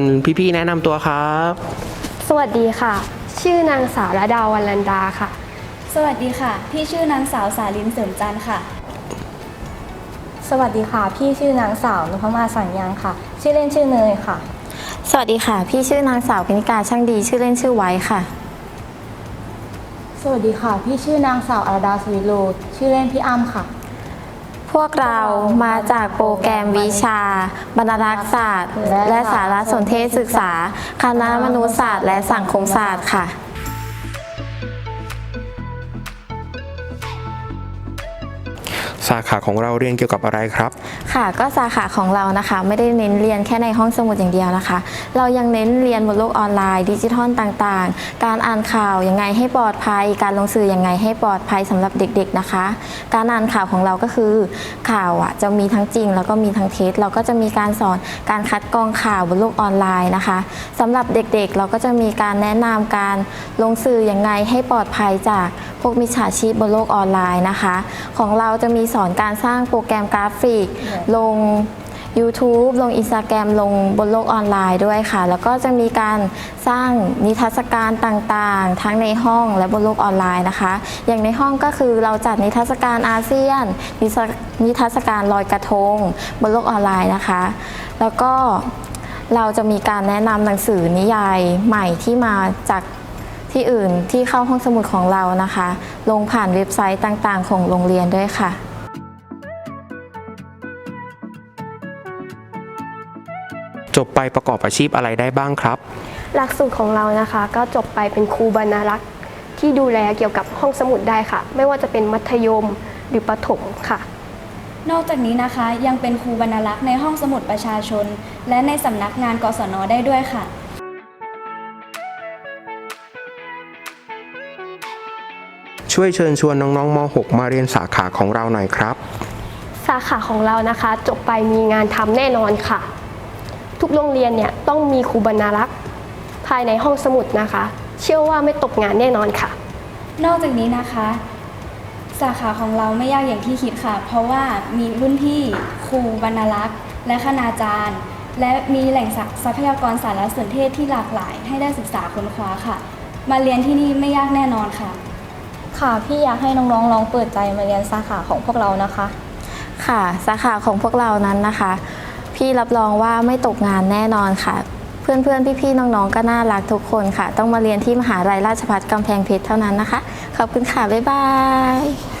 ญพี่ๆแนะนำตัวครับ สวัสดีค่ะ ชื่อนางสาวระดาวันลันดาค่ะ สวัสดีค่ะ พี่ชื่อนางสาวสาลินเสริมจันทร์ค่ะ สวัสดีค่ะ พี่ชื่อนางสาวนพมาสัญญังค่ะ ชื่อเล่นชื่อเนยค่ะ สวัสดีค่ะ พี่ชื่อนางสาวพินิกาช่างดี ชื่อเล่นชื่อไว้ค่ะ สวัสดีค่ะ พี่ชื่อนางสาวอาราดาสวิโรชื่อเล่นพี่อ้ำค่ะ พวกเรามาจากโปรแกรมวิชา บรรลักษศาสตร์ และสารสนเทศศึกษา คณะมนุษยศาสตร์และสังคมศาสตร์ค่ะ สาขาของเราเรียนเกี่ยวกับอะไรครับ ค่ะ ก็สาขาของเรานะคะ ไม่ได้เน้นเรียนแค่ในห้องสมุดอย่างเดียวนะคะ เรายังเน้นเรียนบนโลกออนไลน์ ดิจิทัลต่างๆ การอ่านข่าวยังไงให้ปลอดภัย การลงสื่อยังไงให้ปลอดภัยสำหรับเด็กๆนะคะ การอ่านข่าวของเราก็คือข่าวอะจะมีทั้งจริง แล้วก็มีทั้งเท็จเราก็จะมีการสอนการคัดกรองข่าวบนโลกออนไลน์นะคะสำหรับเด็กๆ เราก็จะมีการแนะนำการลงสื่อยังไงให้ปลอดภัยจากพวกมิจฉาชีพบนโลกออนไลน์นะคะ ของเราจะมีสอนการสร้างโปรแกรมกราฟิก ลง YouTube ลง Instagram ลงบนโลกออนไลน์ด้วยค่ะ แล้วก็จะมีการสร้างนิทรรศการต่างๆ ทั้งในห้องและบนโลกออนไลน์นะคะ อย่างในห้องก็คือเราจัดนิทรรศการอาเซียน นิทรรศนิทรรศการลอยกระทง บนโลกออนไลน์นะคะ แล้วก็เราจะมีการแนะนำหนังสือนิยายใหม่ที่มาจากที่อื่นที่เข้าห้องสมุดของเรานะคะ ลงผ่านเว็บไซต์ต่างๆ ของโรงเรียนด้วยค่ะ จบไปประกอบอาชีพอะไรได้บ้างครับ หลักสูตรของเรานะคะ ก็จบไปเป็นครูบรรณารักษ์ที่ดูแลเกี่ยวกับห้องสมุดได้ค่ะ ไม่ว่าจะเป็นมัธยมหรือประถมค่ะ นอกจากนี้นะคะยังเป็นครูบรรณารักษ์ในห้องสมุดประชาชน และในสำนักงานกศนได้ด้วยค่ะ ช่วยเชิญชวนน้องๆม .6 มาเรียนสาขาของเราหน่อยครับ สาขาของเรานะคะ จบไปมีงานทำแน่นอนค่ะ ทุกโรงเรียนเนี่ยต้องมีครูบรรณารักษ์ภายในห้องสมุดนะคะ เชื่อว่าไม่ตกงานแน่นอนค่ะ นอกจากนี้นะคะ สาขาของเราไม่ยากอย่างที่คิดค่ะ เพราะว่ามีรุ่นพี่ครูบรรณารักษ์และคณาจารย์ และมีแหล่งทรัพยากรสารสนเทศที่หลากหลาย ให้ได้ศึกษาค้นคว้าค่ะ มาเรียนที่นี่ไม่ยากแน่นอนค่ะ ค่ะพี่อยากให้น้องๆลองเปิดใจมาเรียนสาขาของพวกเรานะคะ ค่ะ สาขาของพวกเรานั้นนะคะ พี่รับรองว่าไม่ตกงานแน่นอนค่ะ เพื่อนๆ พี่ๆ น้องๆ ก็น่ารักทุกคนค่ะ ต้องมาเรียนที่มหาลัยราชภัฏกำแพงเพชรเท่านั้นนะคะ ขอบคุณค่ะ บ๊ายบาย